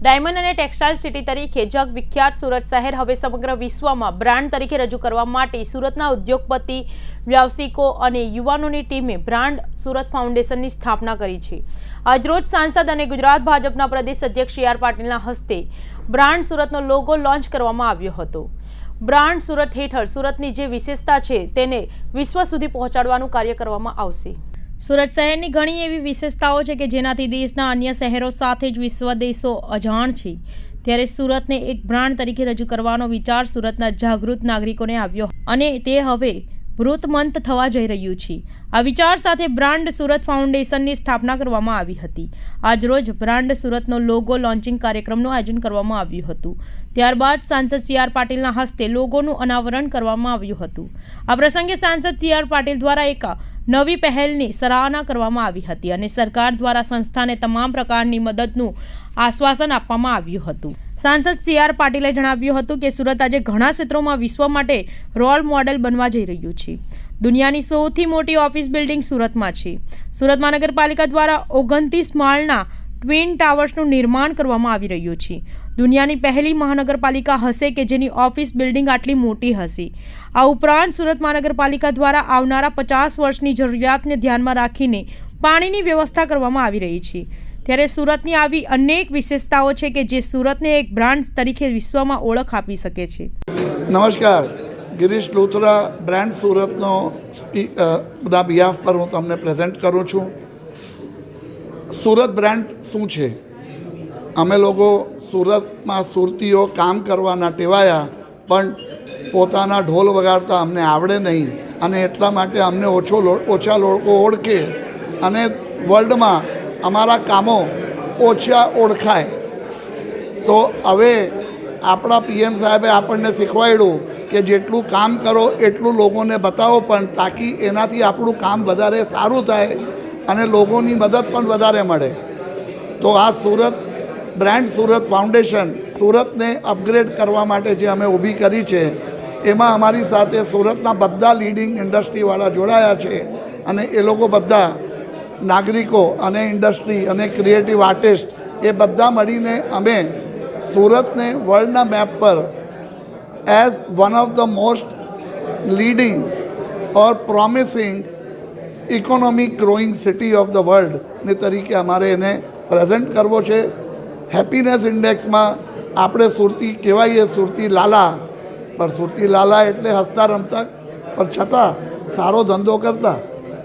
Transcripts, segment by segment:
Diamond અને textile city તરીકે જગ વિખ્યાત સુરત શહેર હવે સમગ્ર વિશ્વમાં બ્રાન્ડ તરીકે રજૂ કરવા માટે સુરતના ઉદ્યોગપતિ, વ્યાવસાયિકો અને યુવાનોની ટીમે બ્રાન્ડ સુરત ફાઉન્ડેશનની સ્થાપના કરી છે. આજરોજ સાંસદ અને ગુજરાત ભાજપના પ્રદેશ અધ્યક્ષ સી આર પાટીલના હસ્તે બ્રાન્ડ સુરતનો લોગો લોન્ચ કરવામાં આવ્યો હતો. બ્રાન્ડ સુરત હેઠળ સુરતની જે વિશેષતા છે તેને વિશ્વ સુધી પહોંચાડવાનું કાર્ય કરવામાં આવશે. સુરત શહેરની ઘણી એવી વિશેષતાઓ છે કે જેનાથી દેશના અન્ય શહેરો સાથે જ વિશ્વ દેશો અજાણ છે. ત્યારે સુરતને એક બ્રાન્ડ તરીકે રજૂ કરવાનો વિચાર સુરતના જાગૃત નાગરિકોને આવ્યો અને તે હવે વૃતમંત થવા જઈ રહ્યું છે. આ વિચાર સાથે બ્રાન્ડ સુરત ફાઉન્ડેશનની સ્થાપના કરવામાં આવી હતી. આજરોજ બ્રાન્ડ સુરતનો લોગો લોન્ચિંગ કાર્યક્રમનું આયોજન કરવામાં આવ્યું હતું. ત્યારબાદ સાંસદ સી આર પાટીલના હસ્તે લોગોનું અનાવરણ કરવામાં આવ્યું હતું. આ પ્રસંગે સાંસદ સી આર પાટીલ દ્વારા એક નવી પહેલની સરાહના કરવામાં આવી હતી અને સરકાર દ્વારા સંસ્થાને તમામ પ્રકારની મદદનું આશ્વાસન આપવામાં આવ્યું હતું. સાંસદ સી આર પાટીલે જણાવ્યું હતું કે સુરત આજે ઘણા ક્ષેત્રોમાં વિશ્વ માટે રોલ મોડેલ બનવા જઈ રહ્યું છે. દુનિયાની સૌથી મોટી ઓફિસ બિલ્ડિંગ સુરતમાં છે. સુરત મહાનગરપાલિકા દ્વારા ઓગણત્રીસ માળના ટ્વિન ટાવર્સનું નિર્માણ કરવામાં આવી રહ્યું છે. દુનિયાની પહેલી મહાનગરપાલિકા હશે કે જેની ઓફિસ બિલ્ડિંગ આટલી મોટી હશે? આ ઉપરાંત સુરત મહાનગરપાલિકા દ્વારા આવનારા પચાસ વર્ષની જરૂરિયાતને ધ્યાનમાં રાખીને પાણીની વ્યવસ્થા કરવામાં આવી રહી છે. ત્યારે સુરતની આવી અનેક વિશેષતાઓ છે કે જે સુરતને એક બ્રાન્ડ તરીકે વિશ્વમાં ઓળખ આપી શકે છે. નમસ્કાર. ગિરીશ લુથરા, બ્રાન્ડ સુરતનો ના બિહાફ પર હું તમને પ્રેઝન્ટ કરું છું. સુરત બ્રાન્ડ શું છે? અમે લોકો સુરતમાં સુરતીઓ કામ કરવાના ટેવાયા, પણ પોતાના ઢોલ વગાડતા અમને આવડે નહીં અને એટલા માટે અમને ઓછો ઓછા લોકો ઓળખે અને વર્લ્ડમાં અમારા કામો ઓછા ઓળખાય. તો હવે આપણા પીએમ સાહેબે આપણને શીખવાડ્યું કે જેટલું કામ કરો એટલું લોકોને બતાવો, પણ તાકી એનાથી આપણું કામ વધારે સારું થાય અને લોકોની મદદ પણ વધારે મળે. તો આ સુરત બ્રાન્ડ સુરત ફાઉન્ડેશન સુરતને અપગ્રેડ કરવા માટે જે અમે ઊભી કરી છે, એમાં અમારી સાથે સુરતના બધા લીડિંગ ઇન્ડસ્ટ્રીવાળા જોડાયા છે અને એ લોકો બધા નાગરિકો અને ઇન્ડસ્ટ્રી અને ક્રિએટિવ આર્ટિસ્ટ એ બધા મળીને અમે સુરતને વર્લ્ડના મેપ પર as one of the most leading or promising economic growing city of the વર્લ્ડને તરીકે અમારે એને પ્રેઝન્ટ કરવો છે. હેપીનેસ ઇન્ડેક્સમાં આપણે સુરતી કહેવાઈએ સુરતી લાલા. પણ સુરતી લાલા એટલે હસતા રમતા, પણ છતાં સારો ધંધો કરતા.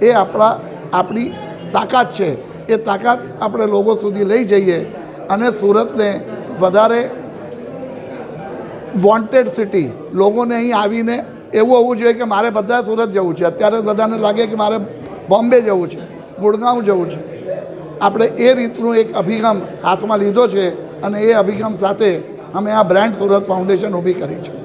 એ આપણા, આપણી તાકાત છે. એ તાકાત આપણે લોકો સુધી લઈ જઈએ અને સુરતને વધારે વોન્ટેડ સિટી લોકોને અહીં આવીને એવું હોવું જોઈએ કે મારે બધા સુરત જવું છે. અત્યારે બધાને લાગે કે મારે બોમ્બે જવું છે, ગુડગાંવ જવું છે. આપણે એ રીતનું એક અભિગમ હાથમાં લીધો છે અને એ અભિગમ સાથે અમે આ બ્રાન્ડ સુરત ફાઉન્ડેશન ઊભી કરી છે.